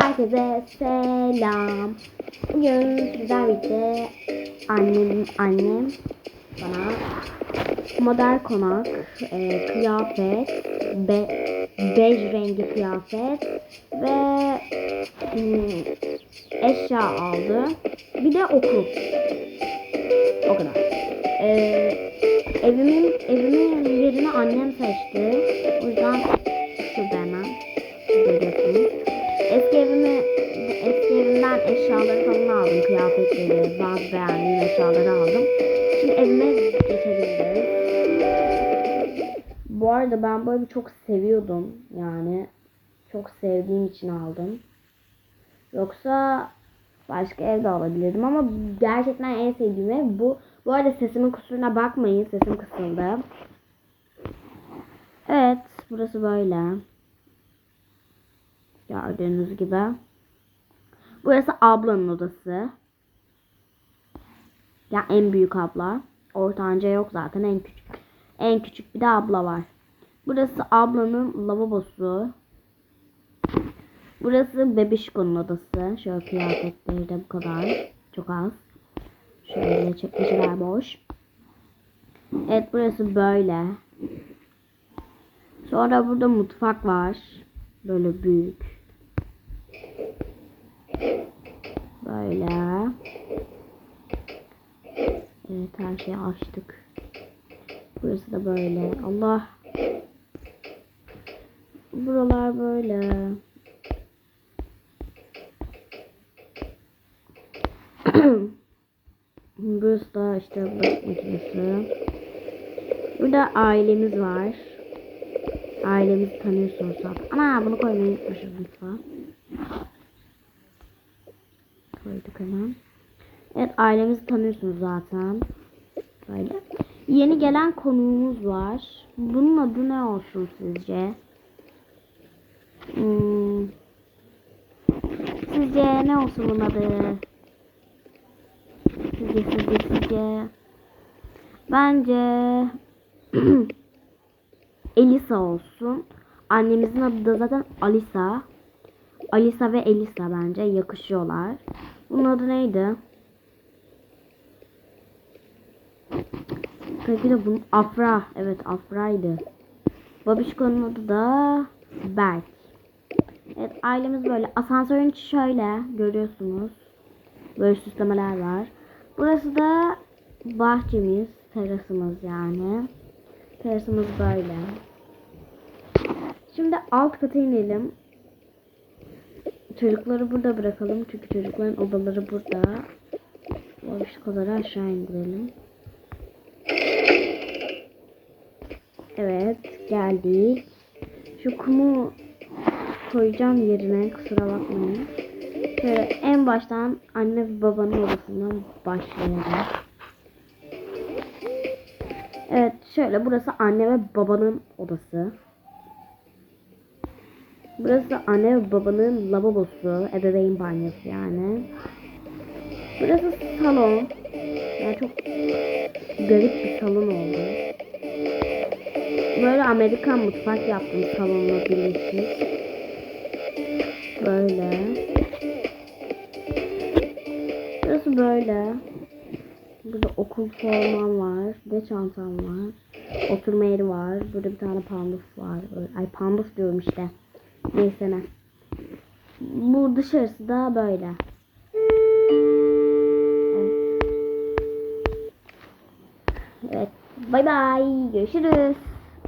Herkese selam. Bugün sizler birlikte annem, annem bana model konak, e, kıyafet, be, bej rengi kıyafet ve hmm, eşya aldı. Bir de okul. O kadar. E, evimin evimin yerini annem seçti. O yüzden şurada hemen görüyorsunuz. Eski evimi eski evimden eşyaları falan aldım. Kıyafetleri, bazı beğendiğim eşyaları aldım. Şimdi evime geçebiliriz. Bu arada ben bu evi çok seviyordum. Yani çok sevdiğim için aldım. Yoksa başka evde alabilirdim ama gerçekten en sevdiğim ev bu. Bu arada sesimin kusuruna bakmayın. Sesim kısıldı. Evet. Burası böyle. Gördüğünüz gibi. Burası ablanın odası. Ya en büyük abla. Ortanca yok zaten en küçük. En küçük bir de abla var. Burası ablanın lavabosu. Burası bebişkonun odası. Şöyle kıyafetleri de bu kadar. Çok az. Şöyle çekmeceler boş. Evet burası böyle. Sonra burada mutfak var. Böyle büyük. Böyle. Evet her şeyi açtık. Burası da böyle. Allah. Buralar böyle. Burası da işte bulaşık makinesi. Burada ailemiz var. Ailemizi tanıyorsunuz zaten. Ana bunu koymayı unutmuşuz lütfen. Koyduk hemen. Evet ailemizi tanıyorsunuz zaten. Böyle. Yeni gelen konuğumuz var. Bunun adı ne olsun sizce? Hmm. Sizce ne olsun bunun adı? Sizce sizce sizce. Bence Elisa olsun. Annemizin adı da zaten Alisa. Alisa ve Elisa bence yakışıyorlar. Bunun adı neydi? Peki de bunun Afra. Evet Afra'ydı. Babişko'nun adı da Berk. Evet ailemiz böyle. Asansörün içi şöyle görüyorsunuz. Böyle süslemeler var. Burası da bahçemiz, terasımız yani. Terasımız böyle. Şimdi alt kata inelim. Çocukları burada bırakalım. Çünkü çocukların odaları burada. Babişkoları aşağı indirelim. Evet geldik. Şu kumu koyacağım yerine kusura bakmayın. Şöyle en baştan anne ve babanın odasından başlayalım. Evet şöyle burası anne ve babanın odası. Burası anne ve babanın lavabosu, ebeveyn banyosu yani. Burası salon. Yani çok garip bir salon oldu. Böyle Amerikan mutfak yaptım salonla birleşik. Böyle. Burası böyle. Burada okul formam var. De çantam var. Oturma yeri var. Burada bir tane panduf var. Ay panduf diyorum işte. Neyse ne. Bu dışarısı da böyle. Evet. Evet. Bay bay. Görüşürüz.